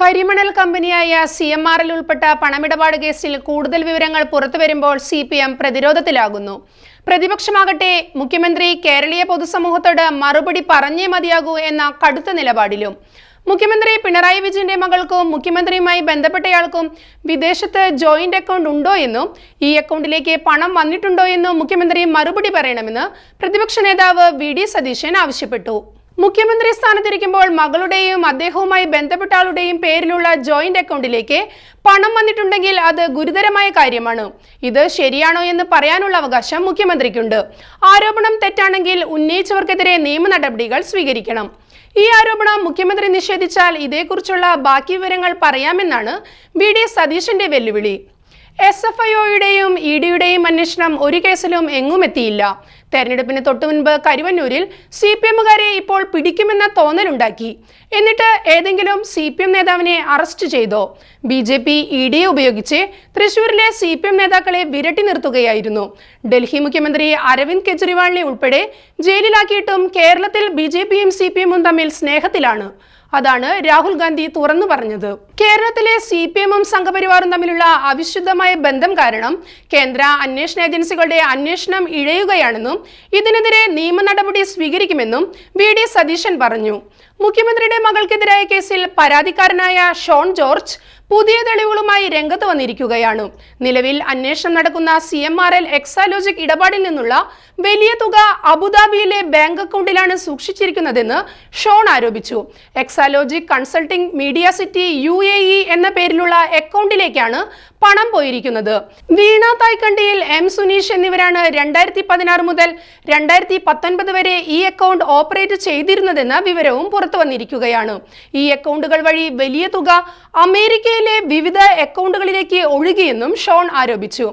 കരിമണൽ കമ്പനിയായ C M ആറിൽ ഉൾപ്പെട്ട പണമിടപാട് കേസിൽ കൂടുതൽ വിവരങ്ങൾ പുറത്തുവരുമ്പോൾ സി പി എം പ്രതിരോധത്തിലാകുന്നു. പ്രതിപക്ഷമാകട്ടെ മുഖ്യമന്ത്രി കേരളീയ പൊതുസമൂഹത്തോട് മറുപടി പറഞ്ഞേ മതിയാകൂ എന്ന കടുത്ത നിലപാടിലും. മുഖ്യമന്ത്രി പിണറായി വിജയന്റെ മകൾക്കും മുഖ്യമന്ത്രിയുമായി ബന്ധപ്പെട്ടയാൾക്കും വിദേശത്ത് ജോയിന്റ് അക്കൗണ്ട് ഉണ്ടോ എന്നും ഈ അക്കൗണ്ടിലേക്ക് പണം വന്നിട്ടുണ്ടോ എന്നും മുഖ്യമന്ത്രി മറുപടി പറയണമെന്ന് പ്രതിപക്ഷ നേതാവ് വി ഡി സതീശൻ ആവശ്യപ്പെട്ടു. മുഖ്യമന്ത്രി സ്ഥാനത്തിരിക്കുമ്പോൾ മകളുടെയും അദ്ദേഹവുമായി ബന്ധപ്പെട്ട ആളുടെയും പേരിലുള്ള ജോയിന്റ് അക്കൗണ്ടിലേക്ക് പണം വന്നിട്ടുണ്ടെങ്കിൽ അത് ഗുരുതരമായ കാര്യമാണ്. ഇത് ശരിയാണോ എന്ന് പറയാനുള്ള അവകാശം മുഖ്യമന്ത്രിക്കുണ്ട്. ആരോപണം തെറ്റാണെങ്കിൽ ഉന്നയിച്ചവർക്കെതിരെ നിയമ നടപടികൾ സ്വീകരിക്കണം. ഈ ആരോപണം മുഖ്യമന്ത്രി നിഷേധിച്ചാൽ ഇതേക്കുറിച്ചുള്ള ബാക്കി വിവരങ്ങൾ പറയാമെന്നാണ് വി ഡി സതീശന്റെ വെല്ലുവിളി. എസ് എഫ് ഐഒയുടെയും ഇ ഡിയുടെയും അന്വേഷണം ഒരു കേസിലും എങ്ങും എത്തിയില്ല. തെരഞ്ഞെടുപ്പിന് തൊട്ടുമുൻപ് കരുവന്നൂരിൽ സി പി എമ്മുകാരെ ഇപ്പോൾ പിടിക്കുമെന്ന തോന്നലുണ്ടാക്കി. എന്നിട്ട് ഏതെങ്കിലും സി പി എം നേതാവിനെ അറസ്റ്റ് ചെയ്തോ? ബി ജെ പി ഇ ഡിയെ ഉപയോഗിച്ച് തൃശൂരിലെ സി പി എം നേതാക്കളെ വിരട്ടി നിർത്തുകയായിരുന്നു. ഡൽഹി മുഖ്യമന്ത്രി അരവിന്ദ് കെജ്രിവാളിനെ ഉൾപ്പെടെ ജയിലിലാക്കിയിട്ടും കേരളത്തിൽ ബി ജെ പിയും സി പി എമ്മും തമ്മിൽ സ്നേഹത്തിലാണ്. അതാണ് രാഹുൽ ഗാന്ധി തുറന്നു പറഞ്ഞത്. കേരളത്തിലെ സി പി എമ്മും സംഘപരിവാറും തമ്മിലുള്ള അവിശുദ്ധമായ ബന്ധം കാരണം കേന്ദ്ര അന്വേഷണ ഏജൻസികളുടെ അന്വേഷണം ഇഴയുകയാണെന്നും ഇതിനെതിരെ നിയമ നടപടി സ്വീകരിക്കുമെന്നും വി ഡി സതീശൻ പറഞ്ഞു. മുഖ്യമന്ത്രിയുടെ മകൾക്കെതിരായ കേസിൽ പരാതിക്കാരനായ ഷോൺ ജോർജ് പുതിയ തെളിവുകളുമായി രംഗത്ത് വന്നിരിക്കുകയാണ്. നിലവിൽ അന്വേഷണം നടക്കുന്ന C M R L Exalogic ഇടപാടിൽ നിന്നുള്ള വലിയ തുക അബുദാബിയിലെ ബാങ്ക് അക്കൗണ്ടിലാണ് സൂക്ഷിച്ചിരിക്കുന്നതെന്ന് ഷോൺ ആരോപിച്ചു. Exalogic consulting media city U എന്ന പേരിലുള്ള അക്കൗണ്ടിലേക്കാണ് പണം പോയിരിക്കുന്നത്. വീണ തായ്ക്കണ്ടിയിൽ എം സുനീഷ് എന്നിവരാണ് രണ്ടായിരത്തി പതിനാറ് മുതൽ രണ്ടായിരത്തി പത്തൊൻപത് വരെ ഈ അക്കൗണ്ട് ഓപ്പറേറ്റ് ചെയ്തിരുന്നതെന്ന വിവരവും പുറത്തു വന്നിരിക്കുകയാണ്. ഈ അക്കൗണ്ടുകൾ വഴി വലിയ തുക അമേരിക്കയിലെ വിവിധ അക്കൗണ്ടുകളിലേക്ക് ഒഴുകിയെന്നും ഷോൺ ആരോപിച്ചു.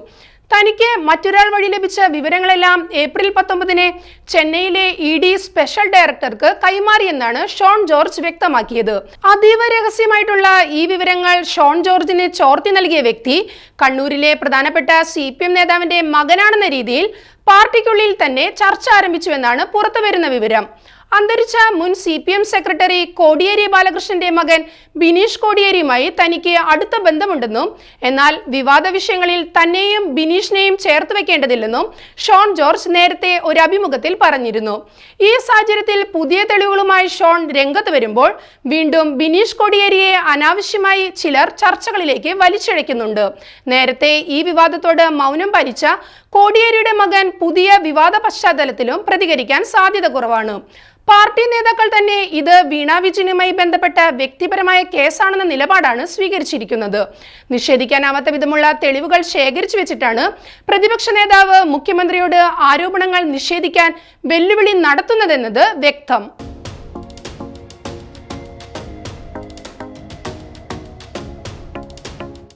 തനിക്ക് മറ്റൊരാൾ വഴി ലഭിച്ച വിവരങ്ങളെല്ലാം ഏപ്രിൽ പത്തൊമ്പതിന് ചെന്നൈയിലെ ഇ ഡി സ്പെഷ്യൽ ഡയറക്ടർക്ക് കൈമാറിയെന്നാണ് ഷോൺ ജോർജ് വ്യക്തമാക്കിയത്. അതീവ രഹസ്യമായിട്ടുള്ള ഈ വിവരങ്ങൾ ഷോൺ ജോർജിന് ചോർത്തി നൽകിയ വ്യക്തി കണ്ണൂരിലെ പ്രധാനപ്പെട്ട സി പി എം നേതാവിന്റെ മകനാണെന്ന രീതിയിൽ പാർട്ടിക്കുള്ളിൽ തന്നെ ചർച്ച ആരംഭിച്ചുവെന്നാണ് പുറത്തുവരുന്ന വിവരം. അന്തരിച്ച മുൻ C P M secretary Kodiyeri ബാലകൃഷ്ണന്റെ മകൻ ബിനീഷ് കോടിയേരിയുമായി തനിക്ക് അടുത്ത ബന്ധമുണ്ടെന്നും എന്നാൽ വിവാദ വിഷയങ്ങളിൽ തന്നെയും ബിനീഷിനെയും ചേർത്ത് വെക്കേണ്ടതില്ലെന്നും ഷോൺ ജോർജ് നേരത്തെ ഒരു അഭിമുഖത്തിൽ പറഞ്ഞിരുന്നു. ഈ സാഹചര്യത്തിൽ പുതിയ തെളിവുകളുമായി ഷോൺ രംഗത്ത് വരുമ്പോൾ വീണ്ടും ബിനീഷ് കോടിയേരിയെ അനാവശ്യമായി ചിലർ ചർച്ചകളിലേക്ക് വലിച്ചിഴയ്ക്കുന്നുണ്ട്. നേരത്തെ ഈ വിവാദത്തോട് മൗനം പാലിച്ച കോടിയേരിയുടെ മകൻ പുതിയ വിവാദ പശ്ചാത്തലത്തിലും പ്രതികരിക്കാൻ സാധ്യത കുറവാണ്. പാർട്ടി നേതാക്കൾ തന്നെ ഇത് വീണ വിജയനുമായി ബന്ധപ്പെട്ട വ്യക്തിപരമായ കേസാണെന്ന നിലപാടാണ് സ്വീകരിച്ചിരിക്കുന്നത്. നിഷേധിക്കാനാവാത്ത വിധമുള്ള തെളിവുകൾ ശേഖരിച്ചു വെച്ചിട്ടാണ് പ്രതിപക്ഷ നേതാവ് മുഖ്യമന്ത്രിയോട് ആരോപണങ്ങൾ നിഷേധിക്കാൻ വെല്ലുവിളി നടത്തുന്നതെന്നത് വ്യക്തം.